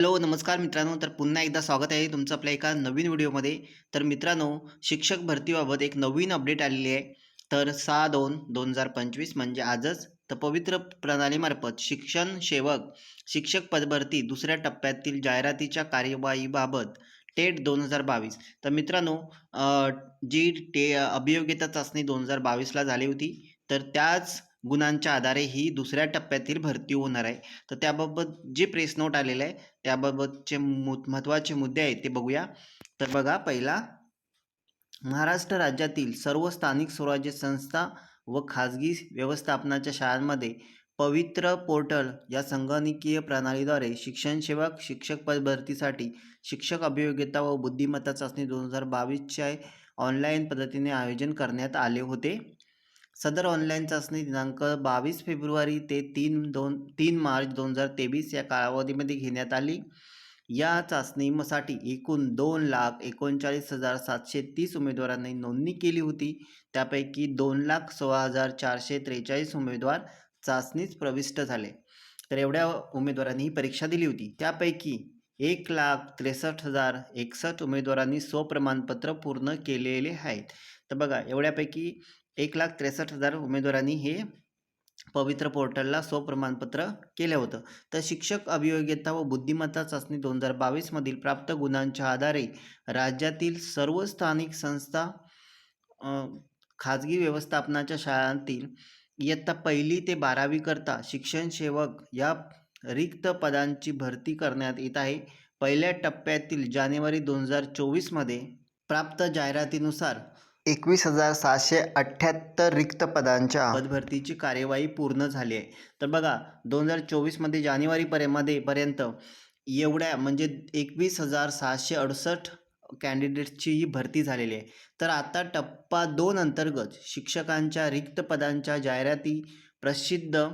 Hello नमस्कार मित्रांनो. तर पुन्हा एकदा स्वागत आहे तुमचं आपल्या एका नवीन व्हिडिओमध्ये. तर मित्रांनो शिक्षक भरतीबाबत एक नवीन अपडेट आलेली आहे. तर सहा दोन दोन हजार पंचवीस म्हणजे आजच तर पवित्र प्रणालीमार्फत शिक्षण सेवक शिक्षक पदभरती दुसऱ्या टप्प्यातील जाहिरातीच्या कार्यवाहीबाबत टेट दोन हजार बावीस. तर मित्रांनो जी टे अभियोग्यता चाचणी दोन हजार बावीसला झाली होती. तर त्याच गुणांच्या आधारे ही दुसऱ्या टप्प्यातील भरती होणार आहे. तर त्याबाबत जे प्रेस नोट आलेलं आहे त्याबाबतचे मु महत्त्वाचे मुद्दे आहेत ते बघूया. तर बघा पहिला महाराष्ट्र राज्यातील सर्व स्थानिक स्वराज्य संस्था व खाजगी व्यवस्थापनाच्या शाळांमध्ये पवित्र पोर्टल या संगणकीय प्रणालीद्वारे शिक्षणसेवक शिक्षक पद भरतीसाठी शिक्षक अभियोग्यता व बुद्धिमत्ता चाचणी दोन हजार बावीसच्या ऑनलाईन पद्धतीने आयोजन करण्यात आले होते. सदर ऑनलाईन चाचणी दिनांक बावीस फेब्रुवारी ते तीन दोन तीन मार्च दोन हजार तेवीस या कालावधीमध्ये घेण्यात आली. या चाचणीसाठी एकूण दोन लाख एकोणचाळीस हजार सातशे तीस उमेदवारांनी नोंदणी केली होती. त्यापैकी दोन लाख सोळा हजार चारशे त्रेचाळीस उमेदवार चाचणीत प्रविष्ट झाले. तर एवढ्या उमेदवारांनी ही परीक्षा दिली होती. त्यापैकी एक लाख त्रेसष्ट हजार एकसष्ट उमेदवारांनी स्वप्रमाणपत्र पूर्ण केलेले आहेत. तर बघा एवढ्यापैकी एक लाख त्रेसष्ट हजार उमेदवारांनी हे पवित्र पोर्टलला स्वप्रमाणपत्र केलं होतं. तर शिक्षक अभियोग्यता व बुद्धिमत्ता चाचणी दोन हजार बावीसमधील प्राप्त गुणांच्या आधारे राज्यातील सर्व स्थानिक संस्था खाजगी व्यवस्थापनाच्या शाळांतील इयत्ता पहिली ते बारावीकरता शिक्षण सेवक या रिक्त पदांची भरती करण्यात येत आहे. पहिल्या टप्प्यातील जानेवारी दोन हजार चोवीसमध्ये प्राप्त जाहिरातीनुसार एकवीस हजार सहाशे अठ्ठ्याहत्तर रिक्त पदांच्या पदभरतीची कार्यवाही पूर्ण झाली आहे. तर बघा दोन हजार चोवीसमध्ये जानेवारीपर्यंतमध्ये पर्यंत एवढ्या म्हणजे एकवीस हजार सहाशे अडुसष्ट कॅन्डिडेट्सची ही भरती झालेली आहे. तर आता टप्पा दोन अंतर्गत शिक्षकांच्या रिक्त पदांच्या जाहिराती प्रसिद्ध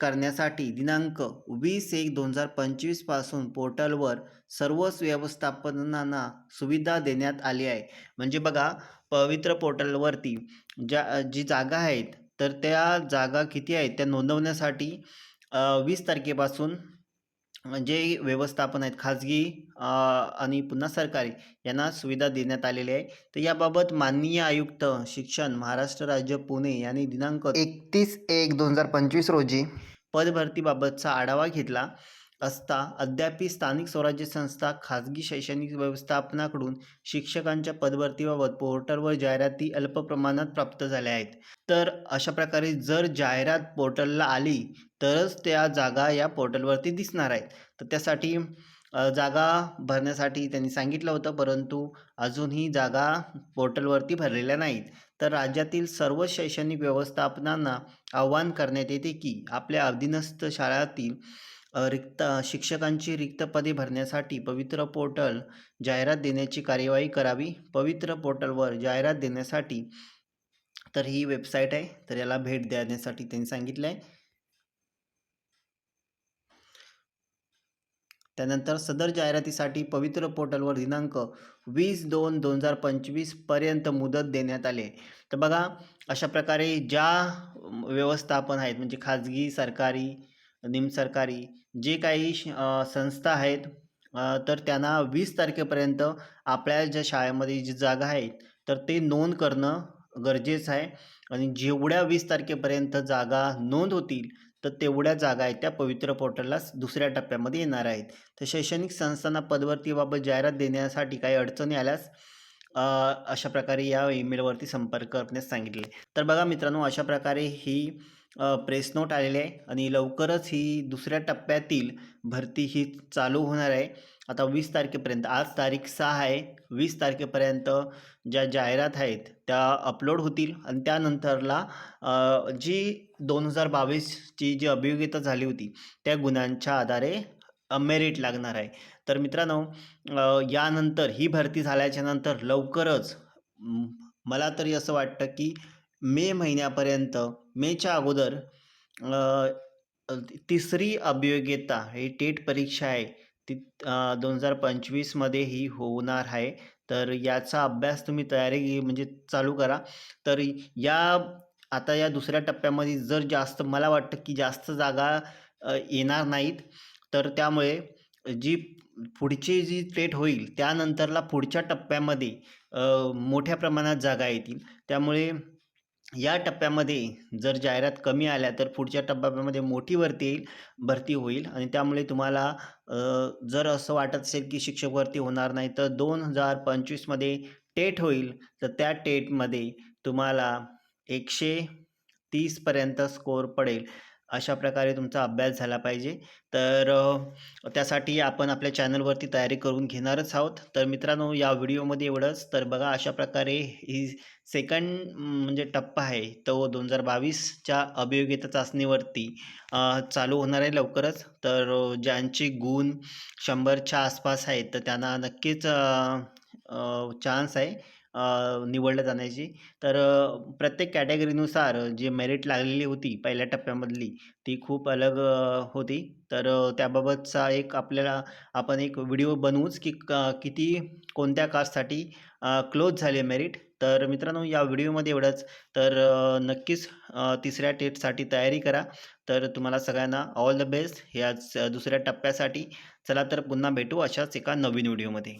करण्यासाठी दिनांक वीस एक दोन हजार पंचवीसपासून पोर्टलवर सर्वच व्यवस्थापनांना सुविधा देण्यात आली आहे. म्हणजे बघा पवित्र पोर्टलवरती ज्या जी जागा आहेत तर त्या जागा किती आहेत त्या नोंदवण्यासाठी वीस तारखेपासून जे व्यवस्थापन आहेत. खाजगी आणि पुन्हा सरकारी यांना सुविधा देण्यात आलेली आहे. तर याबाबत माननीय आयुक्त शिक्षण महाराष्ट्र राज्य पुणे यांनी दिनांक एकतीस एक दोन हजार पंचवीस रोजी पदभरतीबाबतचा आढावा घेतला. असता अद्यापी स्थानिक स्वराज्य संस्था खाजगी शैक्षणिक व्यवस्थापनाकडून शिक्षकांच्या पदभरतीबाबत पोर्टलवर जाहिराती अल्प प्रमाणात प्राप्त झाल्या आहेत. तर अशा प्रकारे जर जाहिरात पोर्टलला आली तरच त्या जागा या पोर्टलवरती दिसणार आहेत. तर त्यासाठी जागा भरण्यासाठी त्यांनी सांगितलं होतं परंतु अजूनही जागा पोर्टलवरती भरलेल्या नाहीत. तर राज्यातील सर्व शैक्षणिक व्यवस्थापनांना आवाहन करण्यात येते की आपल्या अधीनस्थ शाळातील रिक्त शिक्षकांची रिक्त पदे भरण्यासाठी पवित्र पोर्टल जाहिरात देण्याची कार्यवाही करावी. पवित्र पोर्टलवर जाहिरात देण्यासाठी तर ही वेबसाईट आहे तर याला भेट देण्यासाठी त्यांनी सांगितलं आहे त्यानंतर सदर जाहिरातीसाठी पवित्र पोर्टलवर दिनांक वीस दोन दोन हजार पंचवीसपर्यंत मुदत देण्यात आली आहे. तर बघा अशा प्रकारे ज्या व्यवस्थापन आहेत म्हणजे खाजगी सरकारी निमसरकारी जे काही श- संस्था आहेत तर त्यांना वीस तारखेपर्यंत आपल्या ज्या शाळेमध्ये जी जागा आहेत तर ते नोंद करणं गरजेचं आहे. आणि जेवढ्या वीस तारखेपर्यंत जागा नोंद होतील तर तेवढ्या जागा आहेत त्या पवित्र पोर्टलला दुसऱ्या टप्प्यामध्ये येणार आहेत. तर शैक्षणिक संस्थांना पदवर्तीबाबत जाहिरात देण्यासाठी काही अडचणी आल्यास अशा प्रकारे या ईमेलवरती संपर्क करण्यास सांगितले. तर बघा मित्रांनो अशा प्रकारे ही प्रेस नोट आलेली आहे आणि लवकरच ही दुसऱ्या टप्प्यातील भरती ही चालू होणार आहे. आता वीस तारखेपर्यंत आज तारीख सहा आहे. वीस तारखेपर्यंत ज्या जाहिरात आहेत त्या अपलोड होतील आणि त्यानंतरला जी दोन हजार बावीसची जी अभियोगिता झाली होती त्या गुणांच्या आधारे मेरिट लागणार आहे. तर मित्रांनो यानंतर ही भरती झाल्याच्यानंतर लवकरच मला तरी असं वाटतं की मे महिन्यापर्यंत मेच्या अगोदर तिसरी अभियोग्यता ही टेट परीक्षा आहे. ती दोन हजार पंचवीसमध्ये ही होणार आहे. तर याचा अभ्यास तुम्ही तयारी म्हणजे चालू करा. तर या आता या दुसऱ्या टप्प्यामध्ये जर जास्त मला वाटतं की जास्त जागा येणार नाहीत. तर त्यामुळे जी पुढची जी टेट होईल त्यानंतरला पुढच्या टप्प्यामध्ये मोठ्या प्रमाणात जागा येतील. त्यामुळे या टप्प्यामध्ये जर जाहिरात कमी आल्या तर पुढच्या टप्प्यामध्ये मोठी भरती येईल भरती होईल. आणि त्यामुळे तुम्हाला जर असं वाटत असेल की शिक्षक भरती होणार नाही तर दोन हजार पंचवीसमध्ये टेट होईल. तर त्या टेटमध्ये तुम्हाला एकशे तीसपर्यंत स्कोअर पडेल. अशा प्रकारे तुमचा अभ्यास झाला पाहिजे. तर त्यासाठी आपण आपल्या चॅनलवरती तयारी करून घेणारच आहोत. तर मित्रांनो या व्हिडिओमध्ये एवढंच. तर बघा अशा प्रकारे ही सेकंड म्हणजे टप्पा आहे. तो दोन हजार बावीसच्या अभियोग्यता चाचणीवरती चालू होणार आहे लवकरच. तर ज्यांचे गुण शंभरच्या आसपास आहेत तर त्यांना नक्कीच चान्स आहे. निवडल्या निवडलं जाण्याची. तर प्रत्येक कॅटेगरीनुसार जी मेरिट लागलेली होती पहिल्या टप्प्यामधली ती खूप अलग होती. तर त्याबाबतचा एक आपल्याला आपण एक व्हिडिओ बनवूच की क किती कोणत्या कास्टसाठी क्लोज झाले मेरिट. तर मित्रांनो या व्हिडिओमध्ये एवढंच. तर नक्कीच तिसऱ्या टेटसाठी तयारी करा. तर तुम्हाला सगळ्यांना ऑल द बेस्ट या दुसऱ्या टप्प्यासाठी. चला तर पुन्हा भेटू अशाच एका नवीन व्हिडिओमध्ये.